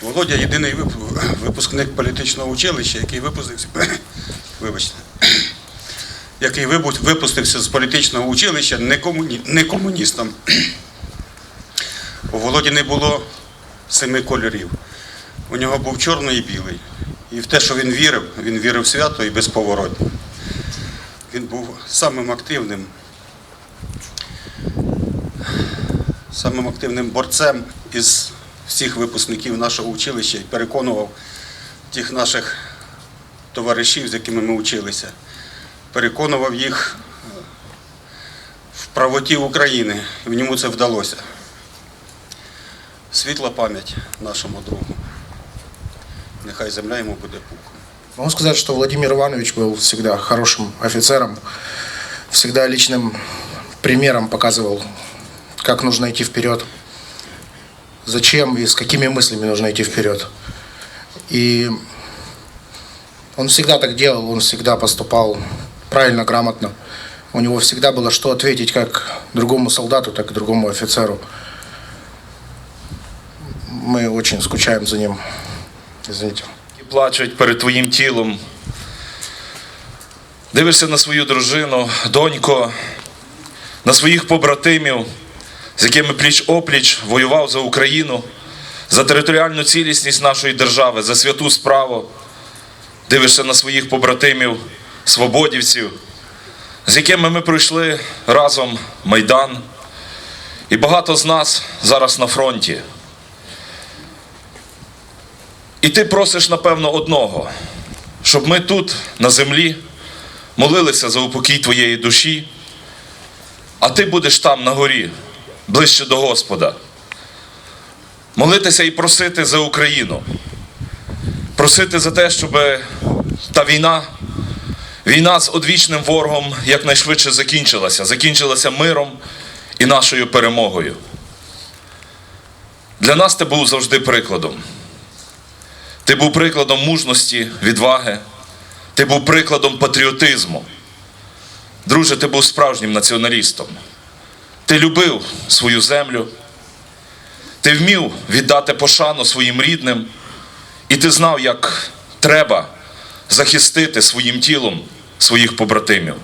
Володя єдиний випускник політичного училища, який випустився, вибачте, який випустився з політичного училища не, комуні, не комуністом. У Володі не було семи кольорів. У нього був чорний і білий. І в те, що він вірив, він вірив свято і безповоротно. Він був самим активним, самим активним борцем із всіх випускників нашого училища і переконував тих наших товаришів, з якими ми вчилися, переконував їх е, в правоті України. І в ньому це вдалося. Світла пам'ять нашому другу. Нехай земля йому буде пухом. Могу сказать, что Владимир Иванович был всегда хорошим офицером, всегда личным примером показывал, как нужно идти вперед, зачем и с какими мыслями нужно идти вперед. И он всегда так делал, он всегда поступал правильно, грамотно. У него всегда было что ответить как другому солдату, так и другому офицеру. Мы очень скучаем за ним. Извините. і плачуть перед твоїм тілом. Дивишся на свою дружину, донько, на своїх побратимів, З якими пліч опліч воював за Україну, за територіальну цілісність нашої держави, за святу справу. Дивишся на своїх побратимів, свободівців, з якими ми пройшли разом Майдан. І багато з нас зараз на фронті. І ти просиш, напевно, одного, щоб ми тут, на землі, молилися за упокій твоєї душі, а ти будеш там на горі, ближче до Господа. Молитися і просити за Україну. Просити за те, щоб та війна, війна з одвічним ворогом якнайшвидше закінчилася, закінчилася миром і нашою перемогою. Для нас ти був завжди прикладом. Ти був прикладом мужності, відваги. Ти був прикладом патріотизму. Друже, ти був справжнім націоналістом. Ти любив свою землю. Ти вмів віддати пошану своїм рідним, і ти знав, як треба захистити своїм тілом своїх побратимів.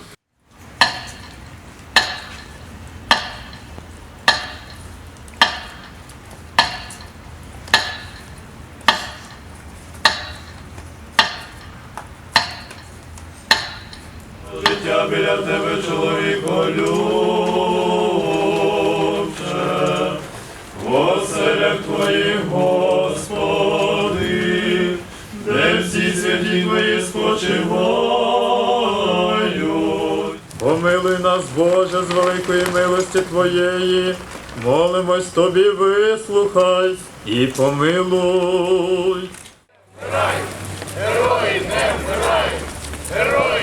Життя біля тебе, чоловіко любче, спочивають. Помилуй нас, Боже, з великої милості Твоєї, молимось Тобі, вислухай і помилуй. Герої не вмирай! Герої